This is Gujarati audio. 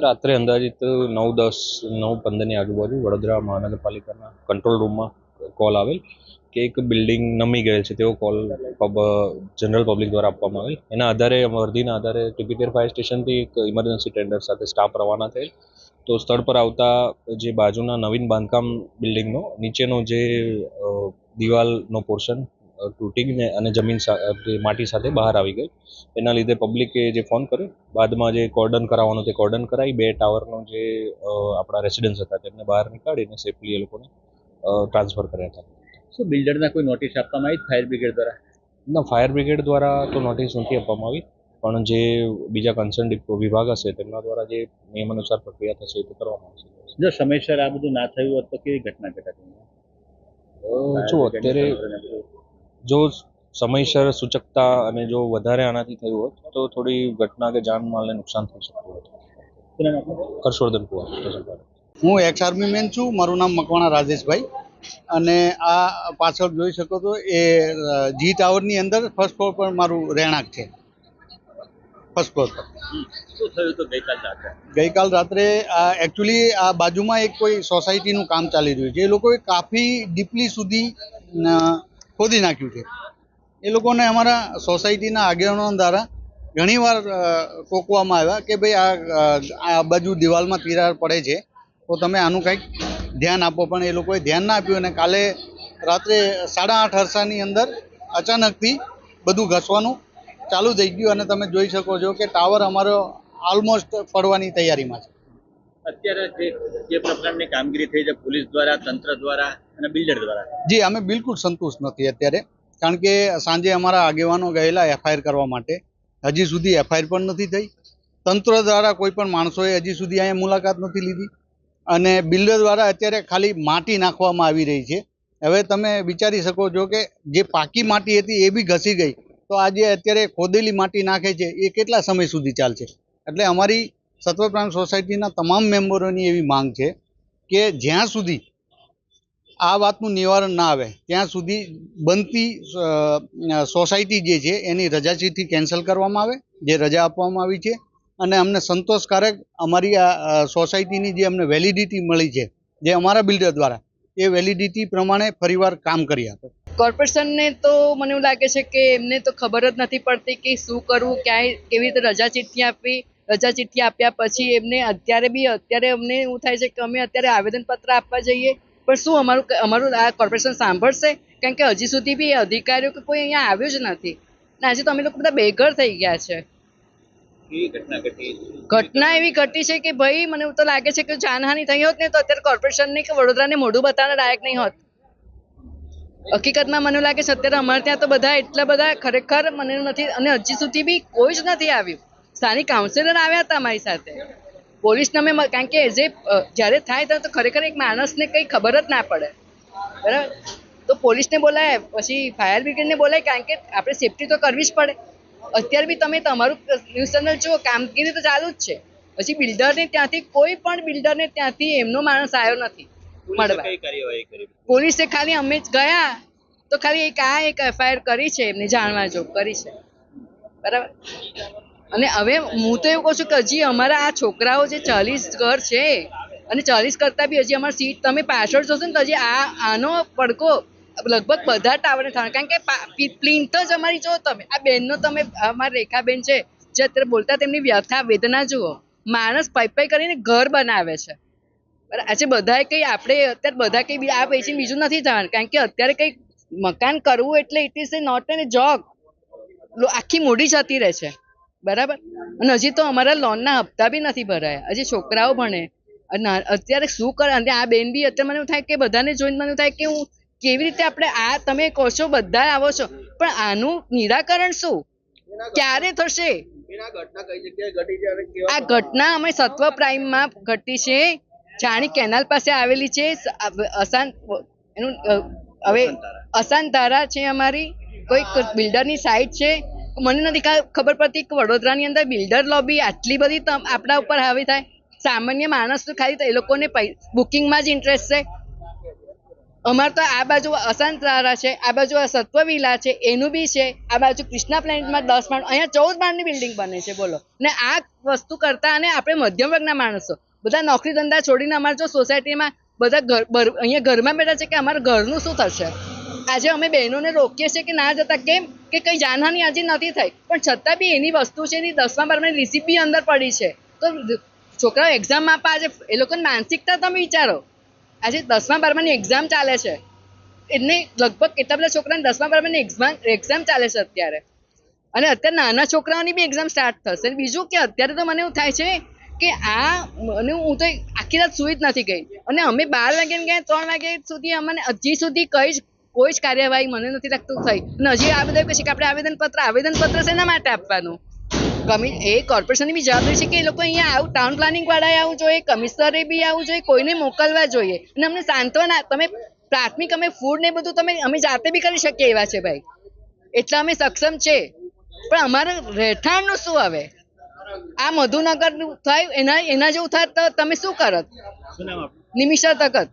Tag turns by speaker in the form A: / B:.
A: રાત્રે અંદાજિત નવ દસ, નવ પંદરની આજુબાજુ વડોદરા મહાનગરપાલિકાના કંટ્રોલ રૂમમાં કોલ આવેલ કે એક બિલ્ડિંગ નમી ગયેલ છે તેવો કોલ પબ જનરલ પબ્લિક દ્વારા આપવામાં આવેલ. એના આધારે વર્દીના આધારે ટીપીકેર ફાયર સ્ટેશનથી એક ઇમરજન્સી ટેન્ડર સાથે સ્ટાફ રવાના થયેલ. તો સ્થળ પર આવતા જે બાજુના નવીન બાંધકામ બિલ્ડિંગનો નીચેનો જે દિવાલનો પોર્શન તૂટીને અને જમીન માટી સાથે બહાર આવી ગઈ. એના લીધે પબ્લિકે જે ફોન કર્યો બાદમાં જે કોર્ડન કરાવવાનું તે કોર્ડન કરાવી બે ટાવરનો જે આપણા રેસિડન્સ હતા તેમને બહાર નીકાળીને સેફલી એ લોકોને ટ્રાન્સફર કર્યા હતા.
B: શું બિલ્ડરના કોઈ નોટિસ આપવામાં આવી ફાયર બ્રિગેડ દ્વારા?
A: ના ફાયર બ્રિગેડ દ્વારા તો નોટિસ નથી આપવામાં આવી પણ જે બીજા કન્સર્ન વિભાગ હશે તેમના દ્વારા જે નિયમ અનુસાર પ્રક્રિયા થશે એ તો કરવામાં આવશે.
B: જો સમયસર આ બધું ના થયું હોત તો કેવી ઘટના ઘટાતી
A: જો અત્યારે જો સમયસર સૂચકતા અને જો વધારે આનાથી થયું હોત તો થોડી ઘટના કે જાનમાલને નુકસાન થઈ શકતું હતું. હર્ષવર્ધન કુમાર
C: હું એક્સ આર્મી મેન છું. મારું નામ મકવાણા રાજેશભાઈ. અને આ પાછળ જોઈ શકો તો એ જી ટાવરની અંદર ફર્સ્ટ ફ્લોર પર મારું રહેણાંક છે. ફર્સ્ટ ફ્લોર પર.
B: શું થયું તો ગઈકાલ રાત્રે?
C: ગઈકાલ રાત્રે આ એકચ્યુઅલી આ બાજુમાં એક કોઈ સોસાયટીનું કામ ચાલી રહ્યું છે. એ લોકોએ કાફી ડીપલી સુધી ખોદી નાખ્યું છે. એ લોકોને અમારા સોસાયટીના આગેવાનો દ્વારા ઘણીવાર ટોકવામાં આવ્યા કે ભાઈ આ આ બાજુ દિવાલમાં તિરાડ પડે છે, તો તમે આનું કંઈક ધ્યાન આપો. પણ એ લોકોએ ધ્યાન ના આપ્યું અને કાલે રાત્રે સાડા આઠ અરસાની અંદર અચાનકથી બધું ઘસવાનું ચાલુ થઈ ગયું અને તમે જોઈ શકો છો કે ટાવર અમારો ઓલમોસ્ટ પડવાની તૈયારીમાં છે.
B: અત્યારે જે જે પ્રકારની કામગીરી થઈ છે, પોલીસ દ્વારા, તંત્ર દ્વારા અને બિલ્ડર દ્વારા?
C: જી, અમે બિલકુલ સંતુષ્ટ નથી અત્યારે. કારણ કે સાંજે અમારા આગેવાનો ગયેલા એફઆઈઆર કરવા માટે. હજી સુધી એફઆઈઆર પણ નથી થઈ. તંત્ર દ્વારા કોઈ પણ માણસોએ હજી સુધી અહીંયા મુલાકાત નથી લીધી. અને બિલ્ડર દ્વારા અત્યારે ખાલી માટી નાખવામાં આવી રહી છે. હવે તમે વિચારી શકો છો કે જે પાકી માટી હતી એ બી ઘસી ગઈ. તો આજે અત્યારે ખોદેલી માટી નાખે છે, એ કેટલા સમય સુધી ચાલશે? એટલે અમારી સત્વપ્રાણ સોસાયટીના તમામ મેમ્બરોની એવી માંગ છે કે જ્યાં સુધી આ વાતનું નિવારણ ના આવે. ત્યાં સુધી બનતી સોસાયટી જે છે, એની રજા ચિઠ્ઠી કેન્સલ કરવામાં આવે, જે રજા આપવામાં આવી છે. અને અમને સંતોષકારક અમારી આ સોસાયટીની જે અમને વેલિડિટી મળી છે, જે અમારા બિલ્ડર દ્વારા, એ વેલિડિટી પ્રમાણે ફરીવાર કામ કરી આપે.
D: કોર્પોરેશનને તો મને એવું લાગે છે કે એમને તો ખબર જ નથી પડતી કે શું કરવું, ક્યાંય કેવી રીતે રજા ચિઠ્ઠી આપવી રજા ચિઠ્ઠી આપ્યા પછી એમને અત્યારે બી, અત્યારે અમને એવું થાય છે કે અમે અત્યારે આવેદનપત્ર આપવા જઈએ પણ શું અમારું અમારું આ કોર્પોરેશન સાંભળશે? કારણ કે હજી સુધી બી અધિકારીઓ કે કોઈ અહીંયા આવ્યું જ નથી. ને આજે તો અમે લોકો બધા બેઘર થઈ ગયા છે.
B: ઘટના
D: એવી ઘટી છે કે ભાઈ મને એવું તો લાગે છે કે જાનહાની થઈ હોત ને તો અત્યારે કોર્પોરેશનની કે વડોદરાને મોઢું બતાવવાના લાયક નહીં હોત. હકીકતમાં મને લાગે છે અત્યારે અમારે ત્યાં તો બધા એટલા બધા ખરેખર મને નથી અને હજી સુધી બી કોઈ જ નથી આવ્યું. સ્થાનિક કાઉન્સિલર આવ્યા હતા અમારી સાથે. પોલીસને અમે કારણ કે જે જ્યારે થાય ત્યારે તો ખરેખર એક માણસને કંઈ ખબર જ ના પડે. બરાબર? તો પોલીસને બોલાય પછી ફાયર બ્રિગેડને બોલાય કારણ કે આપણે સેફટી તો કરવી જ પડે. અત્યારે બી તમે તમારું ન્યૂઝ ચેનલ જુઓ કામગીરી તો ચાલુ જ છે. પછી બિલ્ડરને ત્યાંથી કોઈ પણ બિલ્ડરને ત્યાંથી એમનો માણસ આવ્યો નથી. મળવા. પોલીસે ખાલી અમે જ ગયા તો ખાલી એક આ એક એફઆઈઆર કરી છે એમને જાણવા જો કરી છે. બરાબર? અને હવે હું તો એવું કહું છું કે હજી અમારા આ છોકરાઓ જે ચાલીસ ઘર છે અને ચાલીસ કરતાં બી હજી અમારી સીટ તમે પાછળ જોશો ને તો હજી આ, આનો પડકો લગભગ બધા ટાવરને થવાનો કારણ કે પ્લિન્થ જ અમારી જો તમે, આ બેનનો તમે અમારી રેખાબેન છે, જે અત્યારે બોલતા તેમની વ્યથા, વેદના જુઓ. માણસ પાઈ પાઈ કરીને ઘર બનાવે છે. આજે બધાએ કંઈ આપણે, અત્યારે બધા કંઈ આ પૈસા બીજું નથી થવાનું કારણ કે અત્યારે કંઈ મકાન કરવું એટલે it is a not an job આખી મૂડી જતી રહે છે. બરાબર? અને હજી તો અમારા લોનના હપ્તા બી નથી ભરાયા. હજી છોકરાઓ ભણે. અત્યારે શું કરે, અને આ બેન બી અત્યારે મને એવું થાય કે બધાને જોઈને મને થાય કે હું કેવી રીતે આપણે આ તમે કહો છો બધા આવો છો. પણ આનું નિરાકરણ શું? ક્યારે થશે? આ ઘટના અમે સત્વ પ્રાઇમમાં ઘટી છે. જાણી કેનાલ પાસે આવેલી છે. અશાંત એનું હવે અશાંત અસાનધારા છે અમારી. કોઈક બિલ્ડરની સાઇટ છે. મને નથી ખબર પડતી કે વડોદરાની અંદર બિલ્ડર લોબી આટલી બધી આપણા ઉપર હાવી થાય. સામાન્ય માણસ તો ખાલી એ લોકોને બુકિંગમાં જ ઇન્ટરેસ્ટ છે. અમારે તો આ બાજુ અસંતરારા છે, આ બાજુ આ સત્વ વિલા છે, એનું બી છે. આ બાજુ કૃષ્ણા પ્લેનેટમાં દસ માળ અહીંયા ચૌદ માળની બિલ્ડિંગ બને છે, બોલો. ને આ વસ્તુ કરતા અને આપણે મધ્યમ વર્ગના માણસો, બધા નોકરી ધંધા છોડીને અમારે જો સોસાયટીમાં બધા ઘર અહીંયા ઘરમાં બેઠા છે કે અમારા ઘરનું શું થશે? આજે અમે બહેનોને રોકીએ છીએ કે ના જતા, કેમ કે કંઈ જાનહાની આજે નથી થઈ. પણ છતાં બી એની વસ્તુ છે એની દસમા બારમાની રિસીપ બી અંદર પડી છે. તો છોકરાઓ એક્ઝામ આપવા આજે, એ લોકોની માનસિકતા તમે વિચારો. આજે દસમા બારમાની એક્ઝામ ચાલે છે. એને લગભગ કેટલા બધા છોકરાને દસમા બારમાની એક્ઝામ એક્ઝામ ચાલે છે અત્યારે. અને અત્યારે નાના છોકરાઓની બી એક્ઝામ સ્ટાર્ટ થશે. બીજું કે અત્યારે તો મને એવું થાય છે કે આ મને હું તો આખી રાત સુઈ જ નથી ગઈ. અને અમે બાર વાગ્યા ગયા ત્રણ વાગ્યા સુધી અમને હજી સુધી કઈ જ કોઈ જ કાર્યવાહી મને નથી લાગતું થઈ. અને હજી આ બધા કહે કે આપણે આવેદનપત્ર આવેદનપત્ર શેના માટે આપવાનું? કમિ એ કોર્પોરેશનની બી જવાબદારી છે કે એ લોકો અહીંયા આવું ટાઉન પ્લાનિંગ વાળાએ આવવું જોઈએ કમિશનરે બી આવવું જોઈએ કોઈને મોકલવા જોઈએ. અને અમને સાંત્વના તમે પ્રાથમિક અમે ફૂડ ને બધું તમે અમે જાતે બી કરી શકીએ એવા છે ભાઈ. એટલા અમે સક્ષમ છે. પણ અમારે રહેઠાણનું શું હવે આ મધુનગર થયું એના એના જેવું થાય તો તમે શું કરત નિમિષા તકત